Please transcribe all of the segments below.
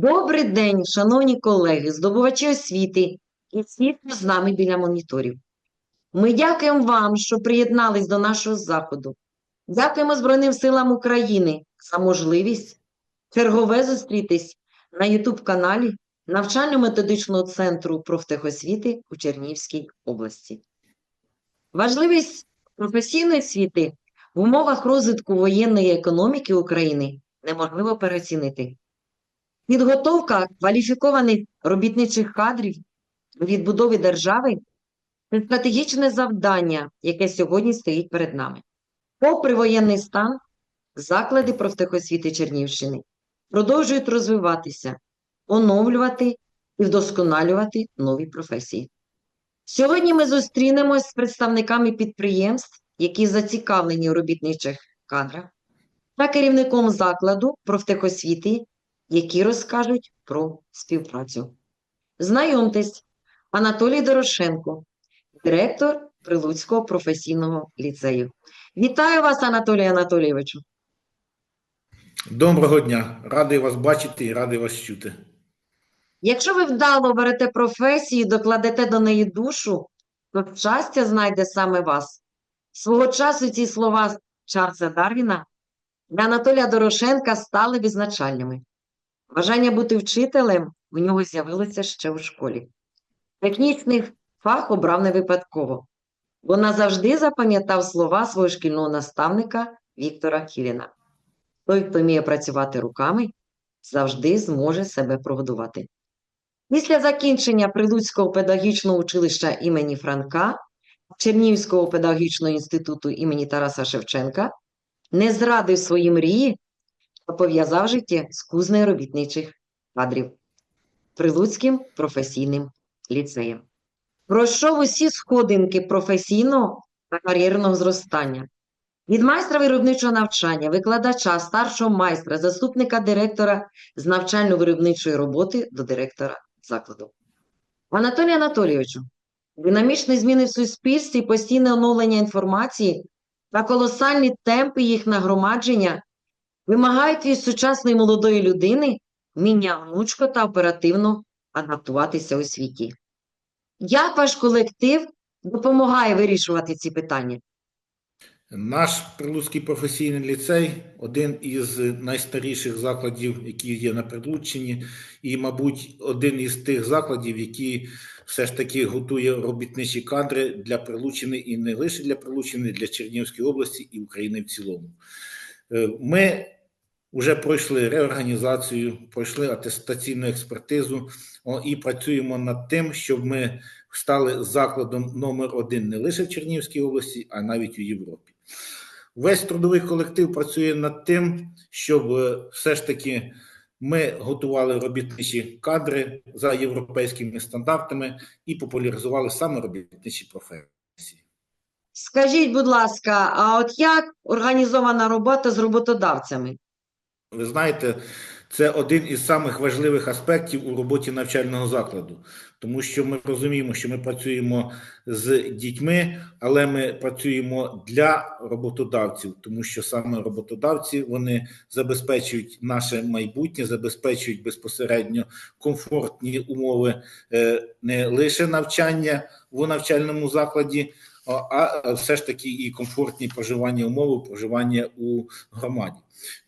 Добрий день, шановні колеги, здобувачі освіти і всі, хто з нами біля моніторів. Ми дякуємо вам, що приєднались до нашого заходу. Дякуємо Збройним силам України за можливість чергове зустрітись на YouTube-каналі навчально-методичного центру профтехосвіти у Чернігівській області. Важливість професійної освіти в умовах розвитку воєнної економіки України неможливо переоцінити. Підготовка кваліфікованих робітничих кадрів у відбудові держави це стратегічне завдання, яке сьогодні стоїть перед нами. Попри воєнний стан, заклади профтехосвіти Чернівщини продовжують розвиватися, оновлювати і вдосконалювати нові професії. Сьогодні ми зустрінемось з представниками підприємств, які зацікавлені у робітничих кадрах, та керівником закладу профтехосвіти, які розкажуть про співпрацю. Знайомтесь, Анатолій Дорошенко, директор Прилуцького професійного ліцею. Вітаю вас, Анатолій Анатолійовичу. Доброго дня, радий вас бачити і радий вас чути. Якщо ви вдало берете професію, докладете до неї душу, то щастя знайде саме вас. Свого часу ці слова Чарльза Дарвіна для Анатолія Дорошенка стали визначальними. Бажання бути вчителем у нього з'явилося ще у школі. Технічний фах обрав не випадково, бо назавжди запам'ятав слова свого шкільного наставника Віктора Кіліна. Той, хто вміє працювати руками, завжди зможе себе прогодувати. Після закінчення Прилуцького педагогічного училища імені Франка, Чернігівського педагогічного інституту імені Тараса Шевченка, не зрадив свої мрії пов'язав життя з кузнею робітничих кадрів Прилуцьким професійним ліцеєм. Пройшов усі сходинки професійного та кар'єрного зростання. Від майстра виробничого навчання, викладача, старшого майстра, заступника директора з навчально-виробничої роботи до директора закладу. Анатолію Анатолійовичу, динамічні зміни в суспільстві, постійне оновлення інформації та колосальні темпи їх нагромадження вимагають від сучасної молодої людини вміння гнучко та оперативно адаптуватися у світі. Як ваш колектив допомагає вирішувати ці питання? Наш Прилуцький професійний ліцей один із найстаріших закладів, які є на Прилуччині, і, мабуть, один із тих закладів, які все ж таки готує робітничі кадри для Прилуччини і не лише для Прилуччини, для Чернігівської області і України в цілому. Е, Ми вже пройшли реорганізацію, пройшли атестаційну експертизу і працюємо над тим, щоб ми стали закладом номер один не лише в Чернігівській області, а навіть у Європі. Весь трудовий колектив працює над тим, щоб е, все ж таки ми готували робітничі кадри за європейськими стандартами і популяризували саме робітничі професії. Скажіть, будь ласка, а от як організована робота з роботодавцями? Ви знаєте, це один із самих важливих аспектів у роботі навчального закладу, тому що ми розуміємо, що ми працюємо з дітьми, але ми працюємо для роботодавців, тому що саме роботодавці вони забезпечують наше майбутнє, забезпечують безпосередньо комфортні умови е, не лише навчання в навчальному закладі. А все ж таки і комфортні проживання умови, проживання у громаді.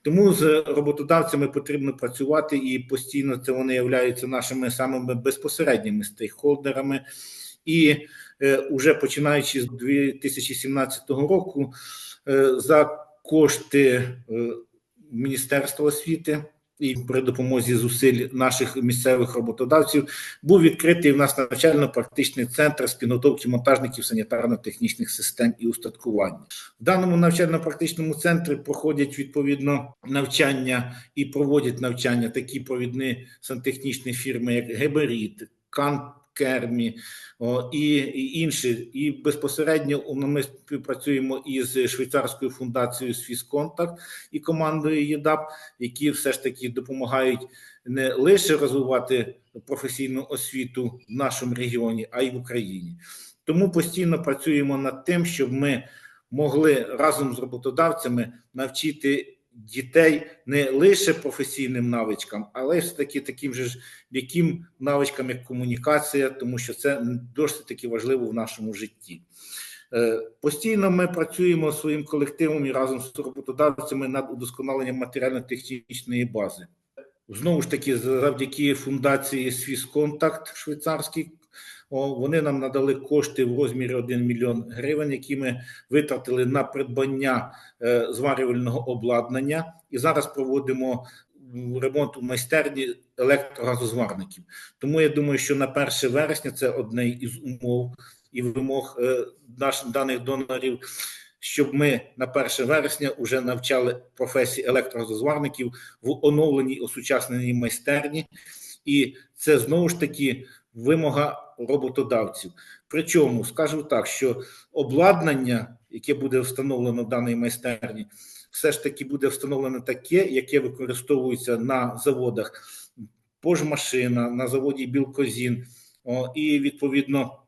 Тому з роботодавцями потрібно працювати і постійно це вони являються нашими самими безпосередніми стейкхолдерами. І е, уже починаючи з 2017 року, е, за кошти е, Міністерства освіти і при допомозі зусиль наших місцевих роботодавців був відкритий в нас навчально-практичний центр з підготовки монтажників санітарно-технічних систем і устаткування. В даному навчально-практичному центрі проходять відповідно навчання і проводять навчання такі провідні сантехнічні фірми, як Геберіт, Кан. Кермі о, і, і інші, і безпосередньо ми співпрацюємо із швейцарською фундацією «Свісконтакт» і командою ЄДАП, які все ж таки допомагають не лише розвивати професійну освіту в нашому регіоні, а й в Україні. Тому постійно працюємо над тим, щоб ми могли разом з роботодавцями навчити дітей не лише професійним навичкам, але й все-таки таким же ж м'яким навичкам, як комунікація, тому що це досить таки важливо в нашому житті. Е, Постійно ми працюємо своїм колективом і разом з роботодавцями над удосконаленням матеріально-технічної бази. Знову ж таки, завдяки фундації Свісконтакт швейцарський, вони нам надали кошти в розмірі 1 мільйон гривень, які ми витратили на придбання е, зварювального обладнання, і зараз проводимо ремонт у майстерні електрогазозварників. Тому я думаю, що на 1 вересня це одне із умов і вимог е, наших даних донорів, щоб ми на 1 вересня вже навчали професії електрогазозварників в оновленій осучасненій майстерні, і це знову ж таки вимога роботодавців. Причому скажу так, що обладнання, яке буде встановлено в даній майстерні, все ж таки буде встановлено таке, яке використовується на заводах пожмашина, на заводі Білкозін, О, і відповідно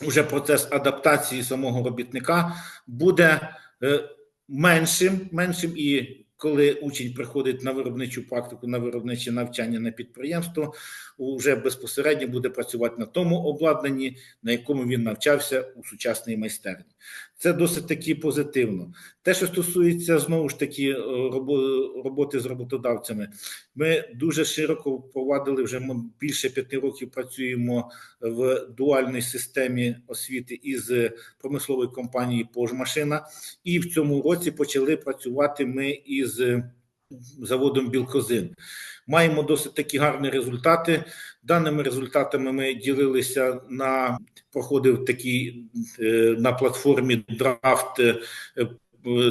вже процес адаптації самого робітника буде е, меншим, меншим і коли учень приходить на виробничу практику, на виробниче навчання на підприємство, вже безпосередньо буде працювати на тому обладнанні, на якому він навчався у сучасній майстерні. Це досить таки позитивно. Те, що стосується знову ж таки е, роботи з роботодавцями, ми дуже широко впровадили вже ми більше п'яти років працюємо в дуальній системі освіти із промислової компанії Пожмашина, і в цьому році почали працювати ми із заводом Білкозин. Маємо досить такі гарні результати. Даними результатами ми ділилися на проходив такий е, на платформі драфт. е,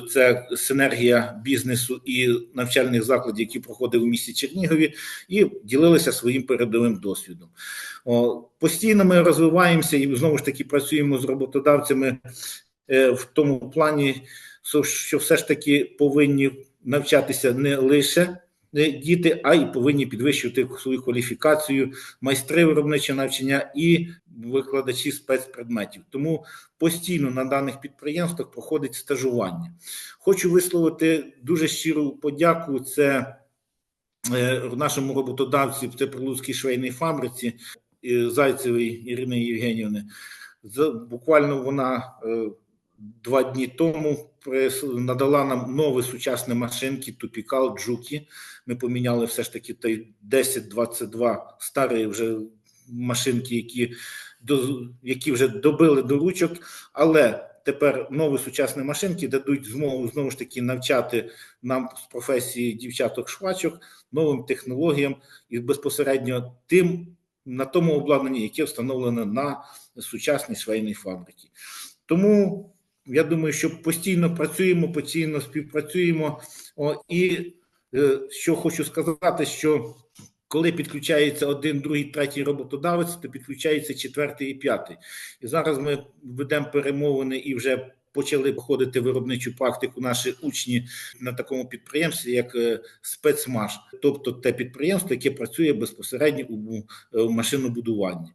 Це синергія бізнесу і навчальних закладів, які проходив у місті Чернігові, і ділилися своїм передовим досвідом. Постійно ми розвиваємося і знову ж таки працюємо з роботодавцями е, в тому плані, що все ж таки повинні навчатися не лише е, діти, а й повинні підвищувати свою кваліфікацію, майстри виробничого навчання і викладачі спецпредметів. Тому постійно на даних підприємствах проходить стажування. Хочу висловити дуже щиру подяку. Це е, нашому роботодавці це Прилуцькій швейній фабриці е, Зайцевій Ірини Євгенівни. Буквально вона два дні тому надала нам нові сучасні машинки Тупікал Джукі. Ми поміняли все ж таки той 1022 старі вже машинки, які, які вже добили до ручок, але тепер нові сучасні машинки дадуть змогу знову ж таки навчати нам з професії дівчаток-швачок новим технологіям і безпосередньо тим на тому обладнанні, яке встановлено на сучасній швейній фабриці. Тому я думаю, що постійно працюємо, постійно співпрацюємо. О, і е, що хочу сказати, що коли підключається один, другий, третій роботодавець, то підключається четвертий і п'ятий. І зараз ми ведемо перемовини і вже почали проходити виробничу практику наші учні на такому підприємстві, як е, спецмаш, тобто те підприємство, яке працює безпосередньо у, е, у машинобудуванні.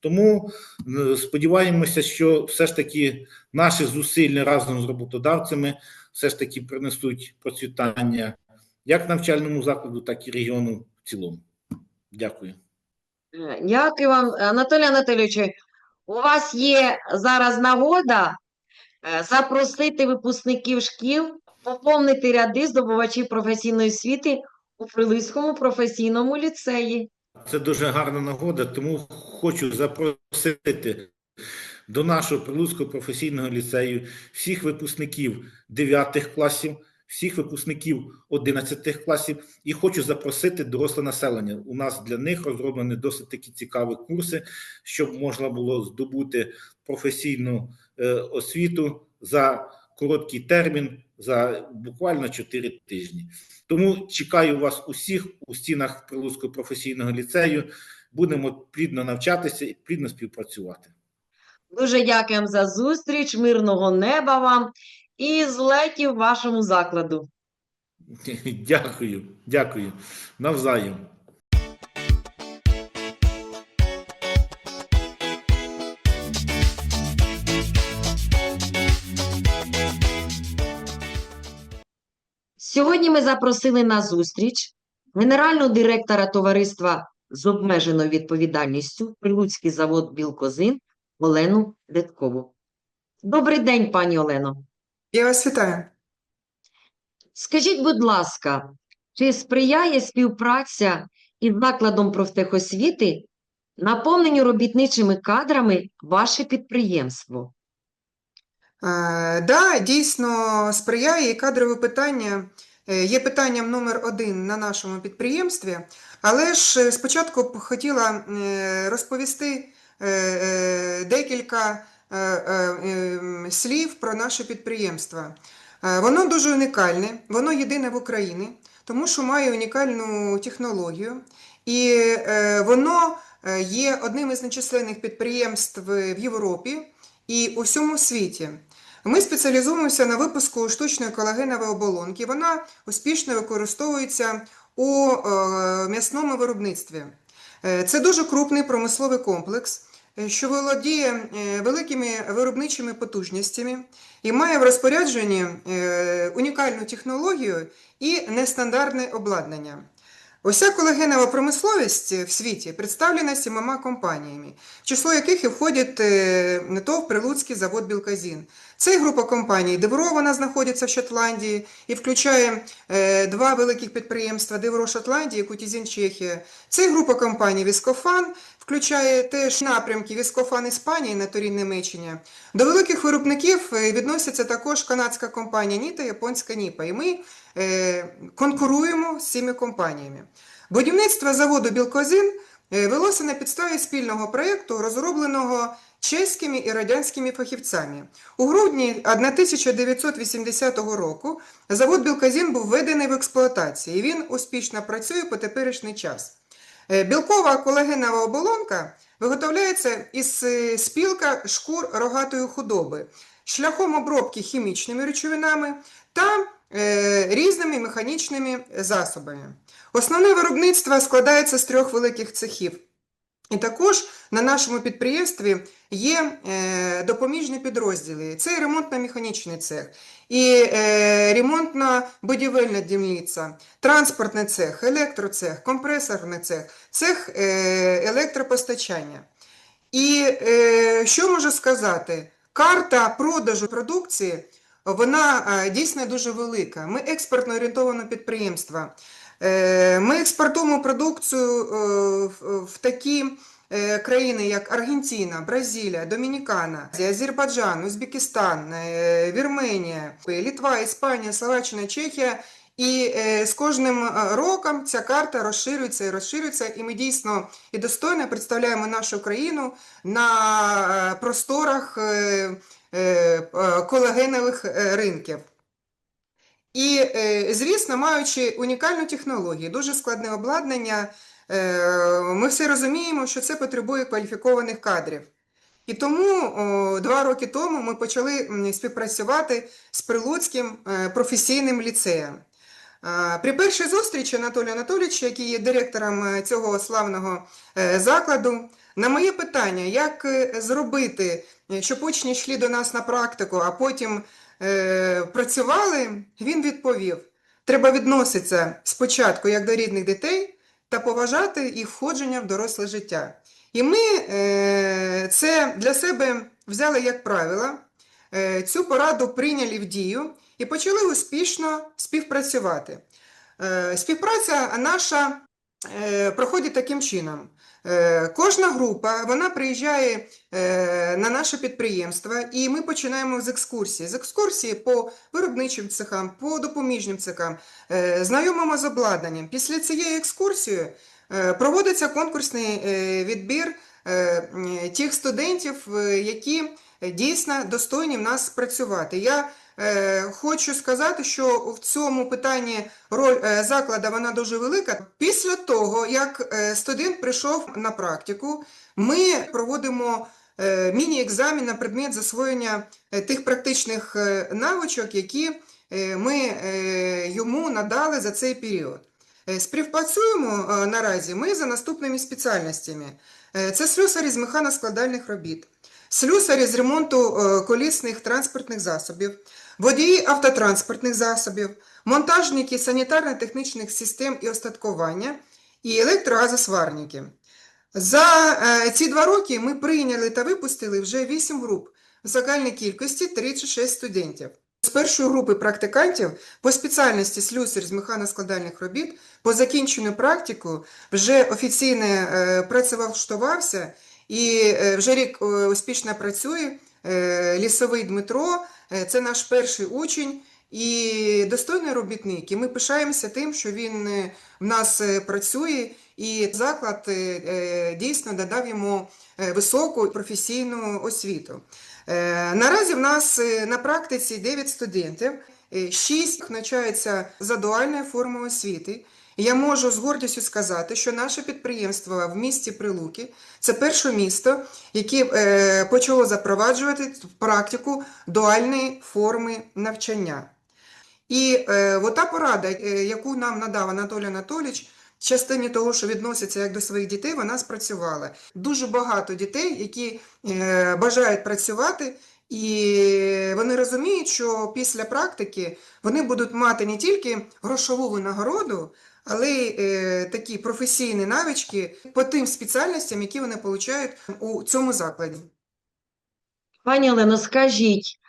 Тому е, сподіваємося, що все ж таки наші зусилля разом з роботодавцями все ж таки принесуть процвітання як навчальному закладу, так і регіону в цілому. Дякую. Е, Дякую вам, Анатолій Анатолійович. У вас є зараз нагода е, запросити випускників шкіл, поповнити ряди здобувачів професійної освіти у Прилиському професійному ліцеї. Це дуже гарна нагода, тому хочу запросити до нашого Прилуцького професійного ліцею всіх випускників 9 класів, всіх випускників 11 класів і хочу запросити доросле населення. У нас для них розроблені досить такі цікаві курси, щоб можна було здобути професійну е, освіту за короткий термін, за буквально 4 тижні. Тому чекаю вас усіх у стінах Прилуцького професійного ліцею. Будемо плідно навчатися і плідно співпрацювати. Дуже дякуємо за зустріч, мирного неба вам і злетів вашому закладу. Дякую, дякую. Навзаєм. Сьогодні ми запросили на зустріч генерального директора товариства з обмеженою відповідальністю Прилуцький завод Білкозин Олену Литкову. Добрий день, пані Олено. Я вас вітаю. Скажіть, будь ласка, чи сприяє співпраця із закладом профтехосвіти наповненню робітничими кадрами ваше підприємство? Е, Да, дійсно сприяє і кадрове питання е, є питанням номер один на нашому підприємстві, але ж е, спочатку б хотіла розповісти декілька слів про наше підприємство. Воно дуже унікальне, воно єдине в Україні, тому що має унікальну технологію, і воно є одним із нечисленних підприємств в Європі і у всьому світі. Ми спеціалізуємося на випуску штучної колагенової оболонки. Вона успішно використовується у е, м'ясному виробництві. Е, Це дуже крупний промисловий комплекс, е, що володіє великими виробничими потужностями і має в розпорядженні унікальну технологію і нестандартне обладнання. Уся колагенова промисловість в світі представлена сімома компаніями, в число яких і входять НТОВ ТОВ Прилуцький завод Білказін. Це група компаній Девро, знаходиться в Шотландії і включає е, два великих підприємства Девро Шотландії, Кутізін Чехія. Це група компаній Віскофан, включає теж напрямки Віскофан Іспанії на Торін Німеччина. До великих виробників е, відноситься також канадська компанія Ніта, японська Ніпа. І ми е, конкуруємо з цими компаніями. Будівництво заводу Білкозин е, велося на підставі спільного проєкту, розробленого чеськими і радянськими фахівцями. У грудні 1980 року завод Білказін був введений в експлуатацію, і він успішно працює по теперішній час. Е, Білкова колагенова оболонка виготовляється із е, спілка шкур рогатої худоби шляхом обробки хімічними речовинами та е, різними механічними засобами. Основне виробництво складається з трьох великих цехів. І також на нашому підприємстві є е, допоміжні підрозділи. Це ремонтно-механічний цех, і е, ремонтно-будівельна дільниця, транспортний цех, електроцех, компресорний цех, цех е, електропостачання. І що можу сказати? Карта продажу продукції вона дійсно дуже велика. Ми експортно орієнтоване підприємство. Е, Ми експортуємо продукцію е, в- такі е, країни, як Аргентина, Бразилія, Домінікана, Азербайджан, Узбекистан, Вірменія, Літва, Іспанія, Словаччина, Чехія. І з кожним роком ця карта розширюється і розширюється, і ми дійсно і достойно представляємо нашу країну на просторах колагенових е, ринків. І, е, звісно, маючи унікальну технологію, дуже складне обладнання, е, ми все розуміємо, що це потребує кваліфікованих кадрів. І тому два роки тому ми почали співпрацювати з Прилуцьким е, професійним ліцеєм. При першій зустрічі Анатолія Анатолійовича, який є директором цього славного закладу, на моє питання, як зробити, щоб учні йшли до нас на практику, а потім е, працювали, він відповів: треба відноситися спочатку як до рідних дітей та поважати їх входження в доросле життя. І ми е, це для себе взяли як правило, е, цю пораду прийняли в дію і почали успішно співпрацювати. Співпраця наша проходить таким чином. Е, Кожна група вона приїжджає е, на наше підприємство, і ми починаємо з екскурсії. З екскурсії по виробничим цехам, по допоміжним цехам, е, знайомимо з обладнанням. Після цієї екскурсії проводиться конкурсний відбір тих студентів, які дійсно достойні в нас працювати. Я хочу сказати, що в цьому питанні роль е, закладу вона дуже велика. Після того, як е, студент прийшов на практику, ми проводимо е, міні-екзамен на предмет засвоєння е, тих практичних е, навичок, які е, ми е, йому надали за цей період. Е, Співпрацюємо е, наразі ми за наступними спеціальностями. Е, Це слюсарі з механоскладальних робіт, слюсарі з ремонту е, колісних транспортних засобів, водії автотранспортних засобів, монтажники санітарно-технічних систем і остаткування і електрогазосварники. За е, ці два роки ми прийняли та випустили вже 8 груп в загальній кількості 36 студентів. З першої групи практикантів по спеціальності слюсар з механоскладальних робіт по закінченню практику вже офіційно е, працевлаштувався і е, вже рік е, успішно працює. Е, Лісовий Дмитро це наш перший учень і достойний робітник. І ми пишаємося тим, що він в нас працює, і заклад дійсно додав йому високу професійну освіту. Наразі в нас на практиці 9 студентів, 6 навчаються за дуальною формою освіти. Я можу з гордістю сказати, що наше підприємство в місті Прилуки це перше місто, яке е, почало запроваджувати практику дуальної форми навчання. І е, ота порада, е, яку нам надав Анатолій Анатолійович, частині того, що відноситься як до своїх дітей, вона спрацювала. Дуже багато дітей, які е, бажають працювати, і вони розуміють, що після практики вони будуть мати не тільки грошову винагороду, але е, такі професійні навички по тим спеціальностям, які вони отримують у цьому закладі. Пані Олено, скажіть,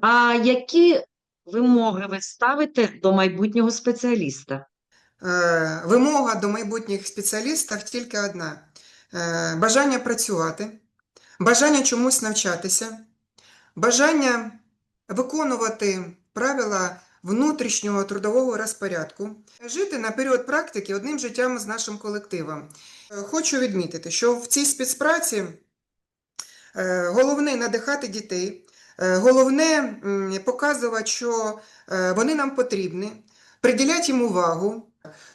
а які вимоги ви ставите до майбутнього спеціаліста? Е, Вимога до майбутніх спеціалістів тільки одна: Е, бажання працювати, бажання чомусь навчатися, бажання виконувати правила внутрішнього трудового розпорядку, жити на період практики одним життям з нашим колективом. Е, Хочу відмітити, що в цій спецпраці е, головне надихати дітей, е, головне показувати, що вони нам потрібні, приділяти їм увагу.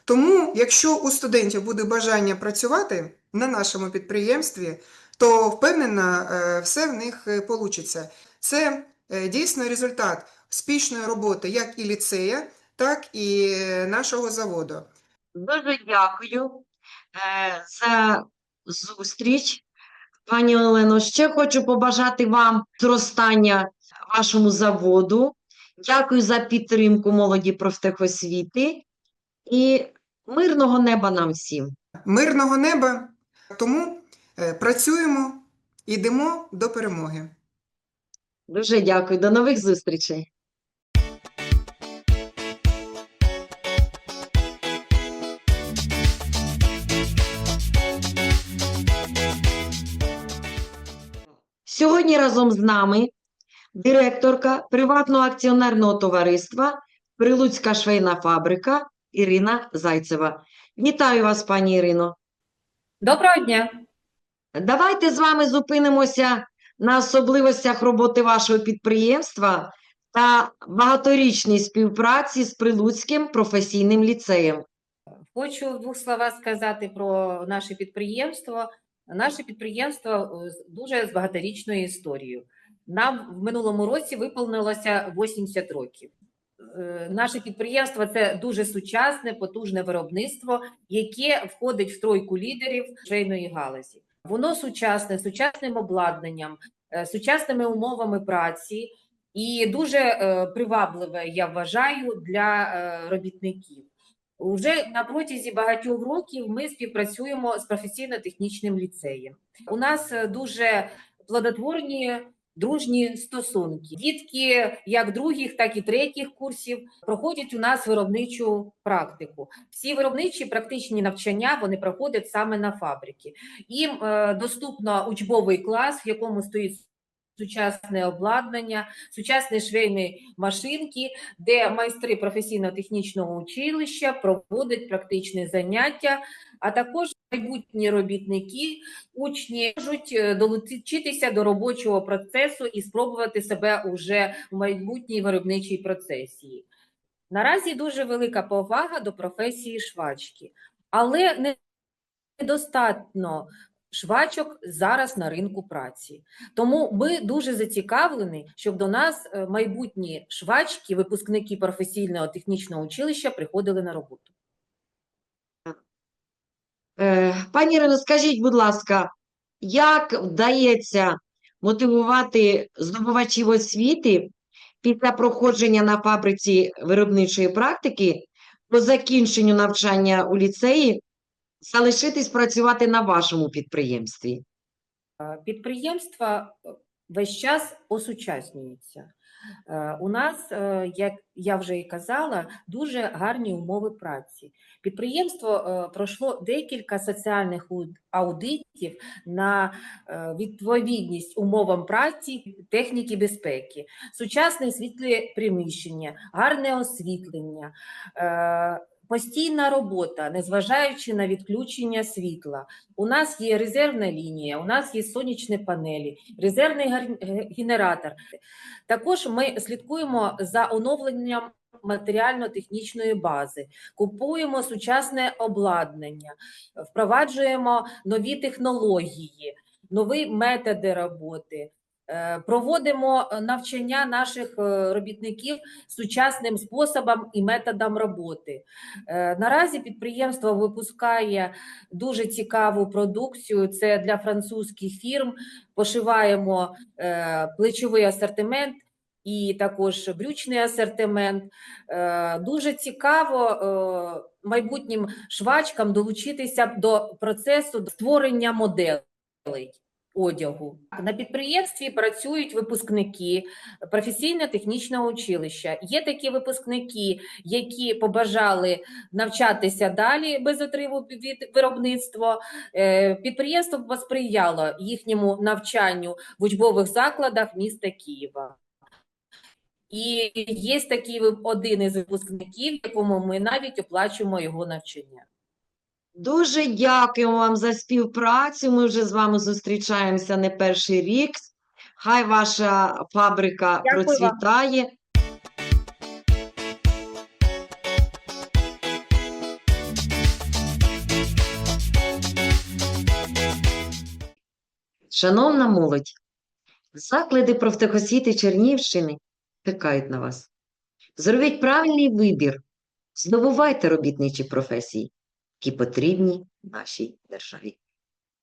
Тому, якщо у студентів буде бажання працювати на нашому підприємстві, то впевнена, все в них вийде. Це дійсно результат успішної роботи як і ліцея, так і е, нашого заводу. Дуже дякую е, за зустріч. Пані Олено, ще хочу побажати вам зростання вашому заводу. Дякую за підтримку молоді профтехосвіти і мирного неба нам всім. Мирного неба, тому е, працюємо, йдемо до перемоги. Дуже дякую. До нових зустрічей. Сьогодні разом з нами директорка приватного акціонерного товариства Прилуцька швейна фабрика Ірина Зайцева. Вітаю вас, пані Ірино. Доброго дня. Давайте з вами зупинимося на особливостях роботи вашого підприємства та багаторічній співпраці з Прилуцьким професійним ліцеєм. Хочу в двох словах сказати про наше підприємство. Наше підприємство е, дуже з багаторічною історією. Нам в минулому році виповнилося 80 років. Е, Наше підприємство це дуже сучасне, потужне виробництво, яке входить в тройку лідерів швейної галузі. Воно сучасне, сучасним обладнанням, е, сучасними умовами праці і дуже привабливе, я вважаю, для робітників. Уже на протязі багатьох років ми співпрацюємо з професійно-технічним ліцеєм. У нас е, дуже плодотворні дружні стосунки. Дітки як других, так і третіх курсів проходять у нас виробничу практику. Всі виробничі практичні навчання вони проходять саме на фабрики. Їм е, доступно учбовий клас, в якому стоїть сучасне обладнання, сучасні швейні машинки, де майстри професійно-технічного училища проводять практичні заняття, а також майбутні робітники, учні можуть е, долучитися до робочого процесу і спробувати себе уже в майбутній виробничій процесії. Наразі дуже велика повага до професії швачки, але не- недостатньо швачок зараз на ринку праці. Тому ми дуже зацікавлені, щоб до нас е, майбутні швачки, випускники професійного технічного училища приходили на роботу. Е, Пані Ірино, скажіть, будь ласка, як вдається мотивувати здобувачів освіти після проходження на фабриці виробничої практики по закінченню навчання у ліцеї залишитись працювати на вашому підприємстві? Е, Підприємства е, весь час осучаснюються. Е, У нас, як я вже і казала, дуже гарні умови праці. Підприємство пройшло декілька соціальних аудитів на відповідність умовам праці, техніки безпеки, сучасне світле приміщення, гарне освітлення. Е, Постійна робота, незважаючи на відключення світла. У нас є резервна лінія, у нас є сонячні панелі, резервний гар- генератор. Також ми слідкуємо за оновленням матеріально-технічної бази, купуємо сучасне обладнання, впроваджуємо нові технології, нові методи роботи. Е, Проводимо е, навчання наших е, робітників сучасним способом і методом роботи. Наразі підприємство випускає дуже цікаву продукцію. Це для французьких фірм. Пошиваємо плечовий асортимент і також брючний асортимент. Дуже цікаво майбутнім швачкам долучитися до процесу створення моделей. Одягу на підприємстві працюють випускники професійно-технічного училища. Є такі випускники, які побажали навчатися далі без отриву від виробництва. Е, Підприємство посприяло їхньому навчанню в учбових закладах міста Києва. І є такий один із випускників, якому ми навіть оплачуємо його навчання. Дуже дякуємо вам за співпрацю. Ми вже з вами зустрічаємося не перший рік. Хай ваша фабрика Дякую вам. процвітає. Шановна молодь, заклади профтехосвіти Чернівщини чекають на вас. Зробіть правильний вибір, здобувайте робітничі професії, які потрібні нашій державі.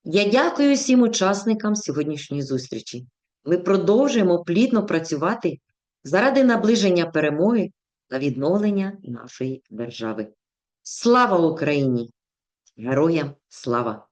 Я дякую всім учасникам сьогоднішньої зустрічі. Ми продовжуємо плідно працювати заради наближення перемоги та відновлення нашої держави. Слава Україні! Героям слава!